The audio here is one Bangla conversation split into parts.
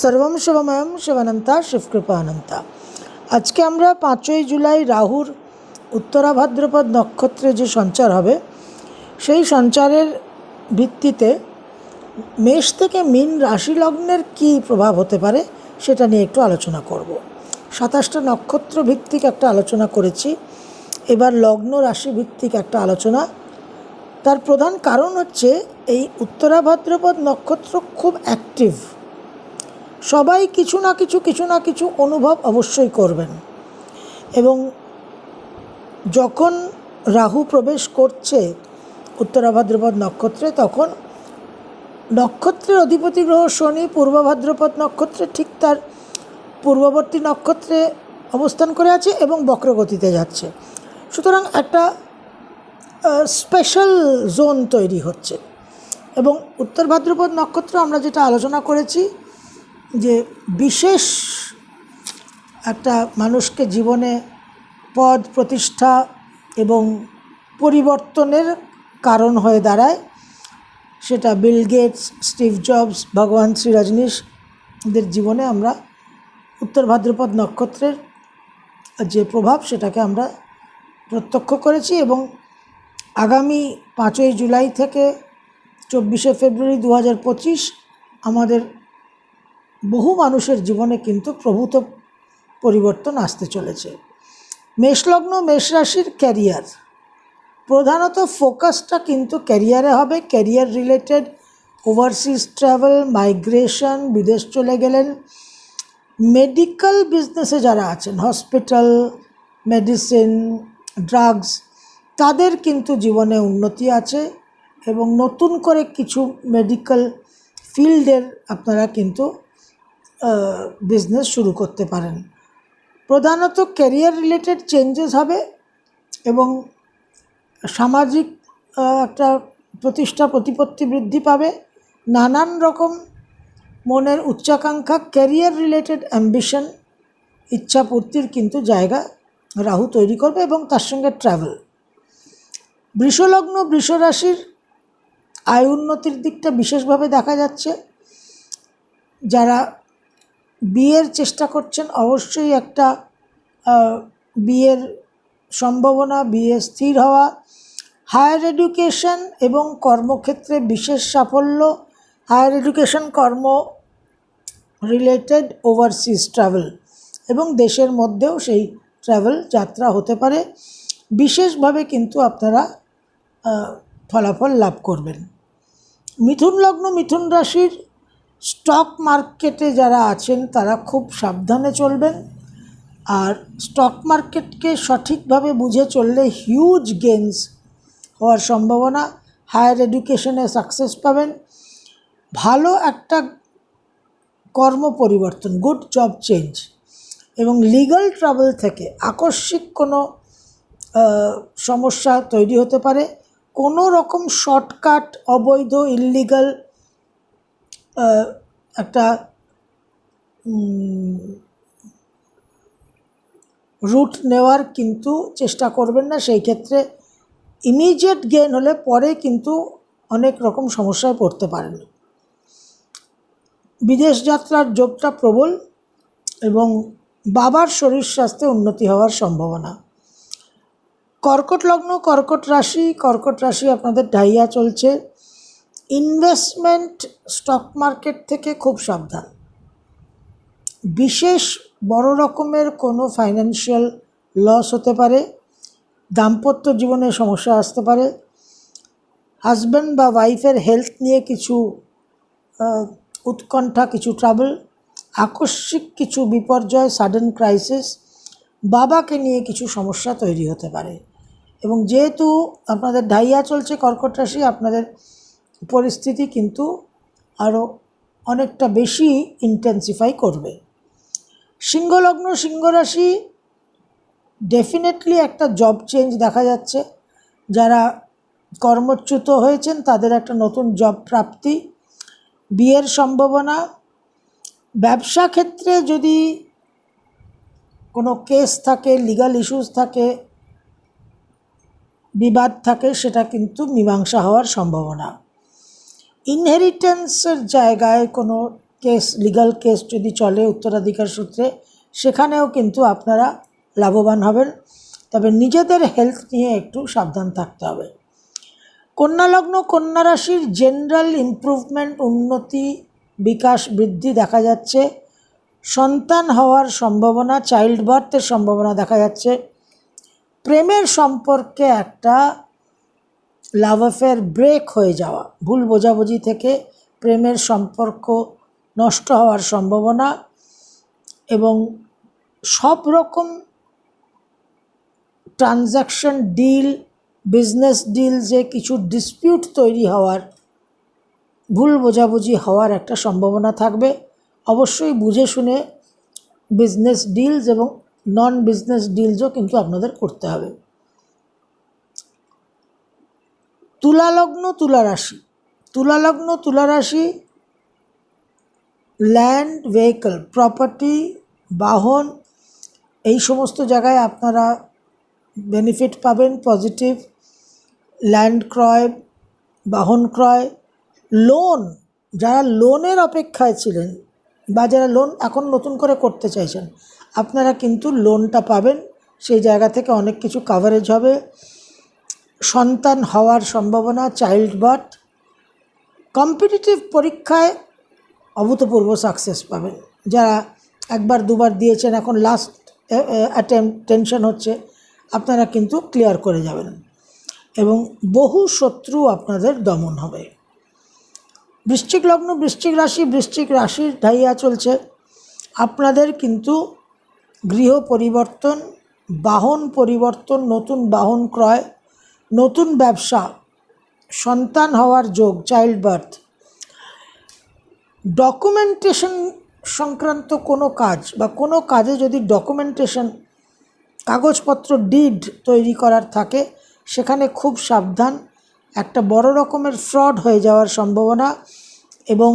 সর্বম শিবময়ম শিবানন্তা শিবকৃপানন্তা। আজকে আমরা পাঁচই জুলাই রাহুর উত্তরা ভাদ্রপদ নক্ষত্রে যে সঞ্চার হবে, সেই সঞ্চারের ভিত্তিতে মেষ থেকে মীন রাশি লগ্নের কী প্রভাব হতে পারে সেটা নিয়ে একটু আলোচনা করব। সাতাশটা নক্ষত্র ভিত্তিক একটা আলোচনা করেছি, এবার লগ্ন রাশি ভিত্তিক একটা আলোচনা। তার প্রধান কারণ হচ্ছে এই উত্তরা ভাদ্রপদ নক্ষত্র খুব অ্যাক্টিভ সবাই কিছু না কিছু কিছু না কিছু অনুভব অবশ্যই করবেন। এবং যখন রাহু প্রবেশ করছে উত্তরা ভাদ্রপদ নক্ষত্রে, তখন নক্ষত্রের অধিপতি গ্রহ শনি, পূর্ব ভাদ্রপদ নক্ষত্রে ঠিক তার পূর্ববর্তী নক্ষত্রে অবস্থান করে আছে এবং বক্রগতিতে যাচ্ছে। সুতরাং একটা স্পেশাল জোন তৈরি হচ্ছে। এবং উত্তর ভাদ্রপদ নক্ষত্র আমরা যেটা আলোচনা করেছি যে বিশেষ একটা মানুষকে জীবনে পদ, প্রতিষ্ঠা এবং পরিবর্তনের কারণ হয়ে দাঁড়ায়, সেটা বিল গেটস, স্টিভ জবস, ভগবান শ্রী রজনীশদের জীবনে আমরা উত্তর ভাদ্রপদ নক্ষত্রের যে প্রভাব, সেটাকে আমরা প্রত্যক্ষ করেছি এবং আগামী পাঁচই জুলাই থেকে চব্বিশে ফেব্রুয়ারি দু হাজার পঁচিশ আমাদের বহু মানুষের জীবনে কিন্তু প্রভূত পরিবর্তন আসতে চলেছে। মেষলগ্ন মেষরাশির ক্যারিয়ার। প্রধানত ফোকাসটা কিন্তু ক্যারিয়ারে হবে। Career related overseas travel, migration, বিদেশ চলে গেলেন। মেডিকেল বিজনেসে যারা আছেন, হসপিটাল, মেডিসিন, ড্রাগস, তাদের কিন্তু জীবনে উন্নতি আছে এবং নতুন করে কিছু মেডিকেল ফিল্ডের আপনারা কিন্তু বিজনেস শুরু করতে পারেন। প্রধানত ক্যারিয়ার রিলেটেড চেঞ্জেস হবে এবং সামাজিক একটা প্রতিষ্ঠা প্রতিপত্তি বৃদ্ধি পাবে। নানান রকম মনের উচ্চাকাঙ্ক্ষা ক্যারিয়ার রিলেটেড অ্যাম্বিশন ইচ্ছা পূর্তির কিন্তু জায়গা রাহু তৈরি করবে এবং তার সঙ্গে ট্রাভেল বৃষলগ্ন বৃষরাশির আয় উন্নতির দিকটা বিশেষভাবে দেখা যাচ্ছে। যারা বিয়ের চেষ্টা করছেন, অবশ্যই একটা বিয়ের সম্ভাবনা, বিয়ে স্থির হওয়া, হায়ার এডুকেশন এবং কর্মক্ষেত্রে বিশেষ সাফল্য, হায়ার এডুকেশন কর্ম রিলেটেড ওভারসিজ ট্রাভেল এবং দেশের মধ্যেও সেই ট্রাভেল যাত্রা হতে পারে। বিশেষভাবে কিন্তু আপনারা ফলাফল লাভ করবেন। মিথুন লগ্ন, মিথুন রাশির স্টক মার্কেটে যারা আছেন, তারা খুব সাবধানে চলবেন। আর স্টক মার্কেটকে সঠিকভাবে বুঝে চললে হিউজ গেমস হওয়ার সম্ভাবনা হায়ার এডুকেশনে সাকসেস পাবেন। ভালো একটা কর্ম পরিবর্তন গুড জব চেঞ্জ এবং লিগাল ট্রাভেল থেকে আকস্মিক কোনো সমস্যা তৈরি হতে পারে। কোনো রকম শর্টকাট অবৈধ ইললিগাল একটা রুট নেওয়ার কিন্তু চেষ্টা করবেন না। সেই ক্ষেত্রে ইমিডিয়েট গেন হলে পরে কিন্তু অনেক রকম সমস্যায় পড়তে পারেন। বিদেশ যাত্রার যোগটা প্রবল এবং বাবার শরীর স্বাস্থ্যে উন্নতি হওয়ার সম্ভাবনা। কর্কট লগ্ন, কর্কট রাশি কর্কট রাশি আপনাদের ঢাইয়া চলছে। ইনভেস্টমেন্ট স্টক মার্কেট থেকে খুব সাবধান। বিশেষ বড় রকমের কোনো ফাইন্যান্সিয়াল লস হতে পারে, দাম্পত্য জীবনে সমস্যা আসতে পারে, হাজব্যান্ড বা ওয়াইফের হেলথ নিয়ে কিছু উৎকণ্ঠা, কিছু ট্রাভেল, আকস্মিক কিছু বিপর্যয়, সাডেন ক্রাইসিস, বাবাকে নিয়ে কিছু সমস্যা তৈরি হতে পারে। এবং যেহেতু আপনাদের ডাইয়া চলছে কর্কট রাশি, আপনাদের পরিস্থিতি কিন্তু আরও অনেকটা বেশি ইন্টেন্সিফাই করবে। সিংহলগ্ন সিংহ রাশি ডেফিনেটলি একটা জব চেঞ্জ দেখা যাচ্ছে। যারা কর্মচ্যুত হয়েছেন, তাদের একটা নতুন জব প্রাপ্তি, বিয়ের সম্ভাবনা। ব্যবসা ক্ষেত্রে যদি কোনো কেস থাকে লিগাল ইস্যুস থাকে, বিবাদ থাকে, সেটা কিন্তু মীমাংসা হওয়ার সম্ভাবনা। ইনহেরিটেন্সের জায়গায় কোনো কেস, লিগাল কেস যদি চলে উত্তরাধিকার সূত্রে, সেখানেও কিন্তু আপনারা লাভবান হবেন। তবে নিজেদের হেলথ নিয়ে একটু সাবধান থাকতে হবে। কন্যালগ্ন কন্যা রাশির জেনারেল ইমপ্রুভমেন্ট উন্নতি, বিকাশ, বৃদ্ধি দেখা যাচ্ছে। সন্তান হওয়ার সম্ভাবনা চাইল্ড বার্থের সম্ভাবনা দেখা যাচ্ছে। প্রেমের সম্পর্কে একটা লাভ অ্যাফেয়ার ব্রেক হয়ে যাওয়া, ভুল বোঝাবুঝি থেকে প্রেমের সম্পর্ক নষ্ট হওয়ার সম্ভাবনা এবং সব রকম ট্রানজ্যাকশন ডিল বিজনেস ডিল যে কিছু ডিসপিউট তৈরি হওয়ার, ভুল বোঝাবুঝি হওয়ার একটা সম্ভাবনা থাকবে। অবশ্যই বুঝে শুনে বিজনেস ডিলস এবং নন বিজনেস ডিলসও কিন্তু আপনাদের করতে হবে। তুলালগ্ন তুলা রাশি তুলালগ্ন তুলা রাশি ল্যান্ড ভেহিকল প্রপার্টি বাহন, এই সমস্ত জায়গায় আপনারা বেনিফিট পাবেন পজিটিভ ল্যান্ড ক্রয়, বাহন ক্রয় লোন যারা লোনের অপেক্ষায় ছিলেন বা যারা লোন এখন নতুন করে করতে চাইছেন, আপনারা কিন্তু লোনটা পাবেন। সেই জায়গা থেকে অনেক কিছু কাভারেজ হবে। সন্তান হওয়ার সম্ভাবনা চাইল্ড বার্থ কম্পিটিটিভ পরীক্ষায় অভূতপূর্ব সাকসেস পাবেন। যারা একবার, দুবার দিয়েছেন, এখন লাস্ট অ্যাটেম্প টেনশন হচ্ছে, আপনারা কিন্তু ক্লিয়ার করে যাবেন। এবং বহু শত্রু আপনাদের দমন হবে। বৃশ্চিক লগ্ন, বৃশ্চিক রাশি, বৃশ্চিক রাশির ঢাইয়া চলছে। আপনাদের কিন্তু গৃহ পরিবর্তন, বাহন পরিবর্তন, নতুন বাহন ক্রয় নতুন ব্যবসা, সন্তান হওয়ার যোগ চাইল্ড বার্থ ডকুমেন্টেশন সংক্রান্ত কোনো কাজ বা কোনো কাজে যদি ডকুমেন্টেশন কাগজপত্র ডিড তৈরি করার থাকে, সেখানে খুব সাবধান। একটা বড় রকমের ফ্রড হয়ে যাওয়ার সম্ভাবনা এবং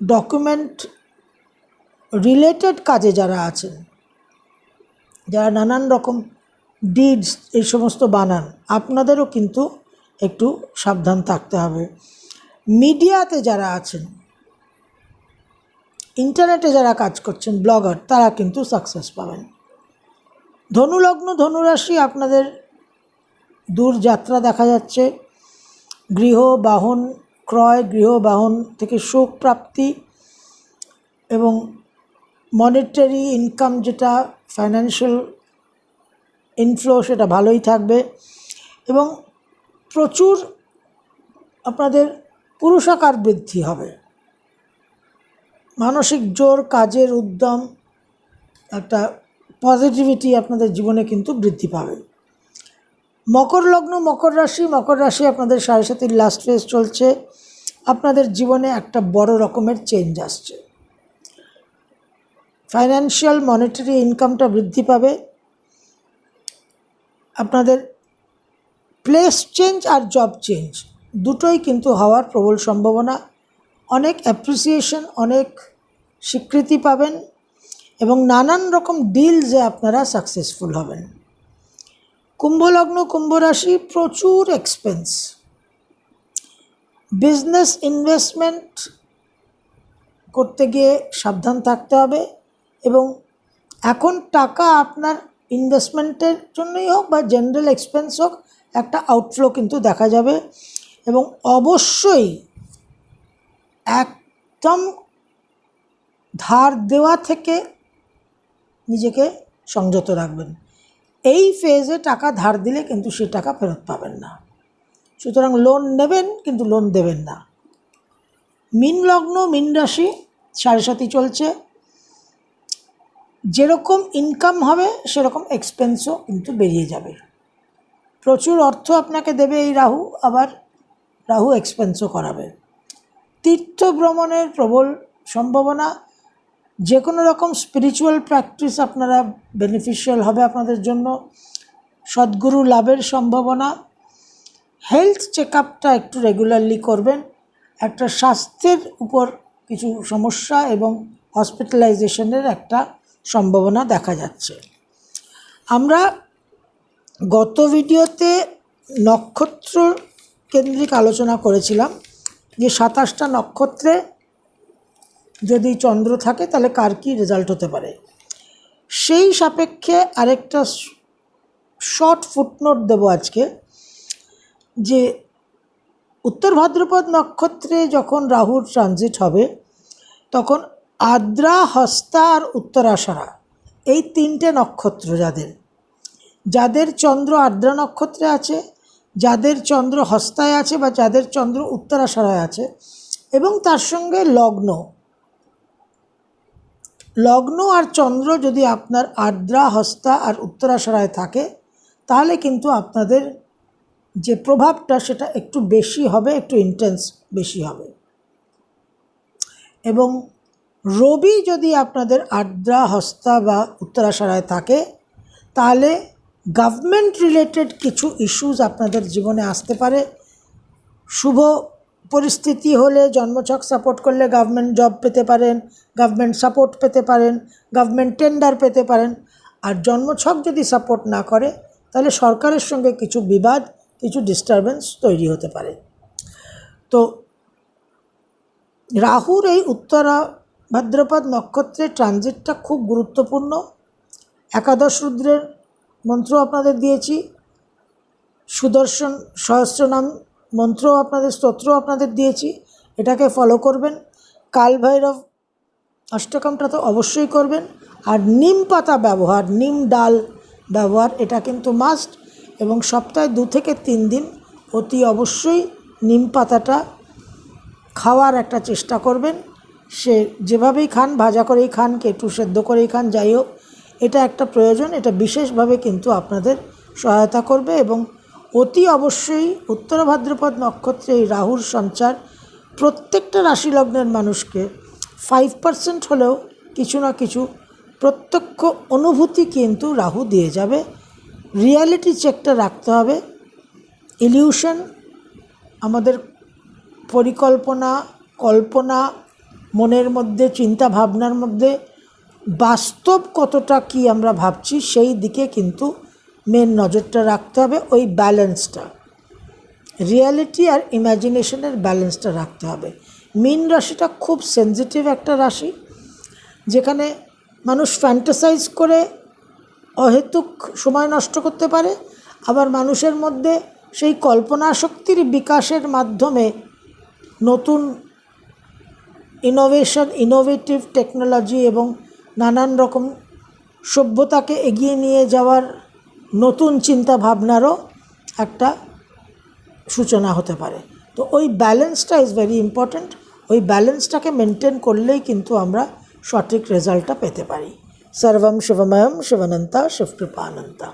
ডকুমেন্ট রিলেটেড কাজে যারা আছেন, যারা নানান রকম ডিডস, এই সমস্ত বানান, আপনাদেরও কিন্তু একটু সাবধান থাকতে হবে। মিডিয়াতে যারা আছেন, ইন্টারনেটে যারা কাজ করছেন, ব্লগার, তারা কিন্তু সাকসেস পাবেন। ধনুলগ্ন ধনুরাশি আপনাদের দূর যাত্রা দেখা যাচ্ছে। গৃহ, বাহন, ক্রয়, গৃহ, বাহন থেকে সুখ প্রাপ্তি এবং মনিটারি ইনকাম যেটা ফাইন্যান্সিয়াল ইনফ্লো সেটা ভালোই থাকবে। এবং প্রচুর আপনাদের পুরুষাকার বৃদ্ধি হবে। মানসিক জোর, কাজের উদ্যম, একটা পজিটিভিটি আপনাদের জীবনে কিন্তু বৃদ্ধি পাবে। মকর লগ্ন, মকর রাশি মকর রাশি আপনাদের সাড়ে সাতির লাস্ট ফেজ চলছে। আপনাদের জীবনে একটা বড় রকমের চেঞ্জ আসছে। ফাইন্যান্সিয়াল মনিটারি ইনকামটা বৃদ্ধি পাবে। আপনাদের প্লেস চেঞ্জ আর জব চেঞ্জ দুটোই কিন্তু হওয়ার প্রবল সম্ভাবনা। অনেক অ্যাপ্রিসিয়েশন অনেক স্বীকৃতি পাবেন এবং নানান রকম ডিলসে আপনারা সাকসেসফুল হবেন। কুম্ভলগ্ন কুম্ভ রাশি প্রচুর এক্সপেন্স বিজনেস ইনভেস্টমেন্ট করতে গিয়ে সাবধান থাকতে হবে এবং এখন টাকা আপনার ইনভেস্টমেন্টের জন্যই হোক বা জেনারেল এক্সপেন্স হোক, একটা আউটফ্লো কিন্তু দেখা যাবে। এবং অবশ্যই একদম ধার দেওয়া থেকে নিজেকে সংযত রাখবেন। এই ফেজে টাকা ধার দিলে কিন্তু সে টাকা ফেরত পাবেন না। সুতরাং লোন নেবেন, কিন্তু লোন দেবেন না। মিন লগ্ন, মিন রাশি সাড়ে সাথী চলছে। যেরকম ইনকাম হবে, সেরকম এক্সপেন্সও কিন্তু বেরিয়ে যাবে। প্রচুর অর্থ আপনাকে দেবে এই রাহু, আবার রাহু এক্সপেন্সও করাবে। তীর্থ ভ্রমণের প্রবল সম্ভাবনা যে কোনো রকম স্পিরিচুয়াল প্র্যাকটিস আপনারা বেনিফিশিয়াল হবে আপনাদের জন্য। সদ্গুরু লাভের সম্ভাবনা হেলথ চেক আপটা একটু রেগুলারলি করবেন। একটা স্বাস্থ্যের উপর কিছু সমস্যা এবং হসপিটালাইজেশনের একটা সম্ভাবনা দেখা যাচ্ছে। আমরা গত ভিডিওতে নক্ষত্র কেন্দ্রিক আলোচনা করেছিলাম যে সাতাশটা নক্ষত্রে যদি চন্দ্র থাকে তাহলে কার কী রেজাল্ট হতে পারে। সেই সাপেক্ষে আরেকটা শর্ট ফুটনোট দেবো আজকে যে উত্তর ভাদ্রপদ নক্ষত্রে যখন রাহুর ট্রানজিট হবে তখন আদ্রা, হস্তা আর উত্তরাষাঢ়া এই তিনটে নক্ষত্র যাদের। যাদের চন্দ্র আদ্রা নক্ষত্রে আছে, যাদের চন্দ্র হস্তায় আছে বা যাদের চন্দ্র উত্তরাষাঢ়ায় আছে, এবং তার সঙ্গে লগ্ন। লগ্ন আর চন্দ্র যদি আপনার আদ্রা, হস্তা আর উত্তরাষাঢ়ায় থাকে, তাহলে কিন্তু আপনাদের যে প্রভাবটা সেটা একটু বেশি হবে, একটু ইন্টেন্স বেশি হবে। এবং রবি যদি আপনাদের আদ্রা, হস্তা বা উত্তরাষাঢ়ায় থাকে, তাহলে গভর্নমেন্ট রিলেটেড কিছু ইস্যুস আপনাদের জীবনে আসতে পারে। শুভ পরিস্থিতি হলে জন্মছক সাপোর্ট করলে গভর্নমেন্ট জব পেতে পারেন গভর্নমেন্ট সাপোর্ট পেতে পারেন গভর্নমেন্ট টেন্ডার পেতে পারেন। আর জন্মছক যদি সাপোর্ট না করে, তাহলে সরকারের সঙ্গে কিছু বিবাদ, কিছু ডিস্টারবেন্স তৈরি হতে পারে। তো রাহুর এই উত্তরা ভাদ্রপদ নক্ষত্রের ট্রানজিটটা খুব গুরুত্বপূর্ণ। একাদশ রুদ্রের মন্ত্র আপনাদের দিয়েছি। সুদর্শন সহস্রনাম মন্ত্র আপনাদের স্তোত্র আপনাদের দিয়েছি। এটাকে ফলো করবেন। কাল ভৈরব অষ্টকমটা তো অবশ্যই করবেন। আর নিম পাতা ব্যবহার, নিম ডাল ব্যবহার, এটা কিন্তু মাস্ট এবং সপ্তাহে দু থেকে তিন দিন অতি অবশ্যই নিম পাতাটা খাওয়ার একটা চেষ্টা করবেন। সে যেভাবেই খান, ভাজা করেই খান কে একটু সেদ্ধ করেই খান, যাই হোক, এটা একটা প্রয়োজন, এটা বিশেষভাবে কিন্তু আপনাদের সহায়তা করবে এবং অতি অবশ্যই উত্তর ভাদ্রপদ নক্ষত্রে এই রাহুর সঞ্চার প্রত্যেকটা রাশি লগ্নের মানুষকে ফাইভ পার্সেন্ট হলেও কিছু না কিছু প্রত্যক্ষ অনুভূতি কিন্তু রাহু দিয়ে যাবে। রিয়ালিটি চেকটা রাখতে হবে। ইলিউশন আমাদের পরিকল্পনা, কল্পনা মনের মধ্যে চিন্তা ভাবনার মধ্যে বাস্তব কতটা কি আমরা ভাবছি সেই দিকে কিন্তু মেন নজরটা রাখতে হবে, ওই ব্যালেন্সটা রিয়ালিটি আর ইমাজিনেশনের ব্যালেন্সটা রাখতে হবে। মীন রাশিটা খুব সেন্সিটিভ একটা রাশি, যেখানে মানুষ ফ্যান্টাসাইজ করে অহেতুক সময় নষ্ট করতে পারে, আবার মানুষের মধ্যে সেই কল্পনা শক্তির বিকাশের মাধ্যমে নতুন ইনোভেশন, ইনোভেটিভ টেকনোলজি এবং নানান রকম সভ্যতাকে এগিয়ে নিয়ে যাওয়ার নতুন চিন্তা ভাবনারও একটা সূচনা হতে পারে। তো ওই ব্যালেন্সটা ইজ ভেরি ইম্পর্ট্যান্ট ওই ব্যালেন্সটাকে মেনটেন করলেই কিন্তু আমরা সঠিক রেজাল্টটা পেতে পারি। সর্বম শিবময়ম শিবনন্তা শিবকৃপানন্তা